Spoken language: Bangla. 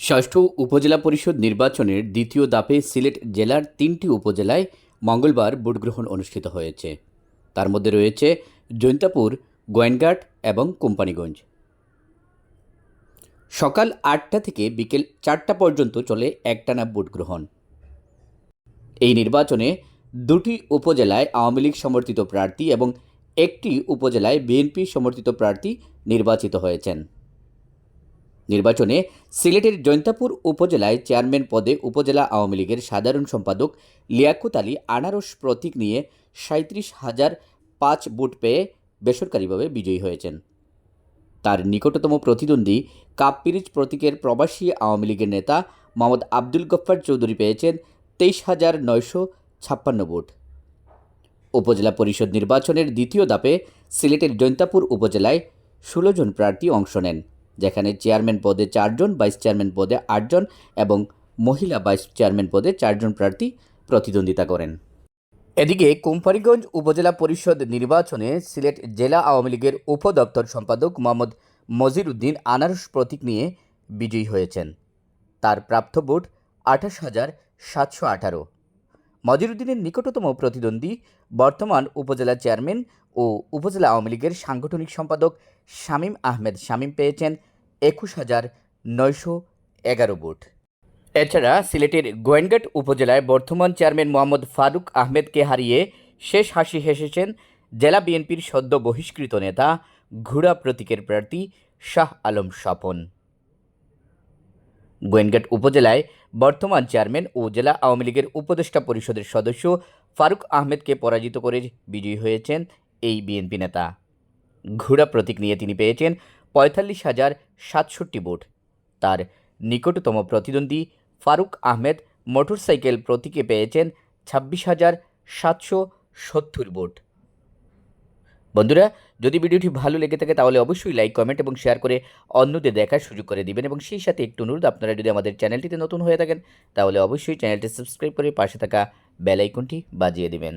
ষষ্ঠ উপজেলা পরিষদ নির্বাচনের দ্বিতীয় দাপে সিলেট জেলার তিনটি উপজেলায় মঙ্গলবার ভোটগ্রহণ অনুষ্ঠিত হয়েছে। তার মধ্যে রয়েছে জৈন্তাপুর গোয়েনঘাট এবং কোম্পানিগঞ্জ। সকাল আটটা থেকে বিকেল চারটা পর্যন্ত চলে একটানা ভোটগ্রহণ। এই নির্বাচনে দুটি উপজেলায় আওয়ামী লীগ সমর্থিত প্রার্থী এবং একটি উপজেলায় বিএনপি সমর্থিত প্রার্থী নির্বাচিত হয়েছেন। নির্বাচনে সিলেটের জৈন্তাপুর উপজেলায় চেয়ারম্যান পদে উপজেলা আওয়ামী লীগের সাধারণ সম্পাদক লিয়াকুত আলী আনারস প্রতীক নিয়ে সাঁত্রিশ হাজার পাঁচ ভোট পেয়ে বেসরকারিভাবে বিজয়ী হয়েছেন। তার নিকটতম প্রতিদ্বন্দ্বী কাপ্পিরিজ প্রতীকের প্রবাসী আওয়ামী লীগের নেতা মোহাম্মদ আব্দুল গফ্ফার চৌধুরী পেয়েছেন তেইশ হাজার নয়শো ছাপ্পান্ন ভোট। উপজেলা পরিষদ নির্বাচনের দ্বিতীয় ধাপে সিলেটের জৈন্তাপুর উপজেলায় ষোলো জন প্রার্থী অংশ নেন। যেখানে চেয়ারম্যান পদে চারজন, ভাইস চেয়ারম্যান পদে আটজন এবং মহিলা ভাইস চেয়ারম্যান পদে চারজন প্রার্থী প্রতিদ্বন্দ্বিতা করেন। এদিকে কোম্পানিগঞ্জ উপজেলা পরিষদ নির্বাচনে সিলেট জেলা আওয়ামী লীগের উপদপ্তর সম্পাদক মোহাম্মদ মজির উদ্দিন আনারস প্রতীক নিয়ে বিজয়ী হয়েছেন। তার প্রাপ্ত ভোট আঠাশ হাজার সাতশো আঠারো। মজিরুদ্দিনের নিকটতম প্রতিদ্বন্দ্বী বর্তমান উপজেলা চেয়ারম্যান ও উপজেলা আওয়ামী লীগের সাংগঠনিক সম্পাদক শামীম আহমেদ শামীম পেয়েছেন একুশ হাজার নয়শো এগারো ভোট। এছাড়া সিলেটের গোয়েনঘাট উপজেলায় বর্তমান চেয়ারম্যান মোহাম্মদ ফারুক আহমেদকে হারিয়ে শেষ হাসি হেসেছেন জেলা বিএনপির সদ্য বহিষ্কৃত নেতা, ঘোড়া প্রতীকের প্রার্থী শাহ আলম স্বপন। গোয়েনঘাট উপজেলায় বর্তমান চেয়ারম্যান ও জেলা আওয়ামী লীগের উপদেষ্টা পরিষদের সদস্য ফারুক আহমেদকে পরাজিত করে বিজয়ী হয়েছেন এই বিএনপি নেতা। ঘোড়া প্রতীক নিয়ে তিনি পেয়েছেন পঁয়তাল্লিশ হাজার সাতষট্টি ভোট তার নিকটতম প্রতিদ্বন্দ্বী ফারুক আহমেদ মোটরসাইকেল প্রতীকে পেয়েছেন ছাব্বিশ হাজার সাতশো সত্তর ভোট বন্ধুরা, যদি ভিডিওটি ভালো লেগে থাকে তাহলে অবশ্যই লাইক, কমেন্ট এবং শেয়ার করে অন্যদের দেখার সুযোগ করে দিবেন এবং সেই সাথে একটু অনুরোধ, আপনারা যদি আমাদের চ্যানেলটিতে নতুন হয়ে থাকেন তাহলে অবশ্যই চ্যানেলটি সাবস্ক্রাইব করে পাশে থাকা বেল আইকনটি বাজিয়ে দিবেন।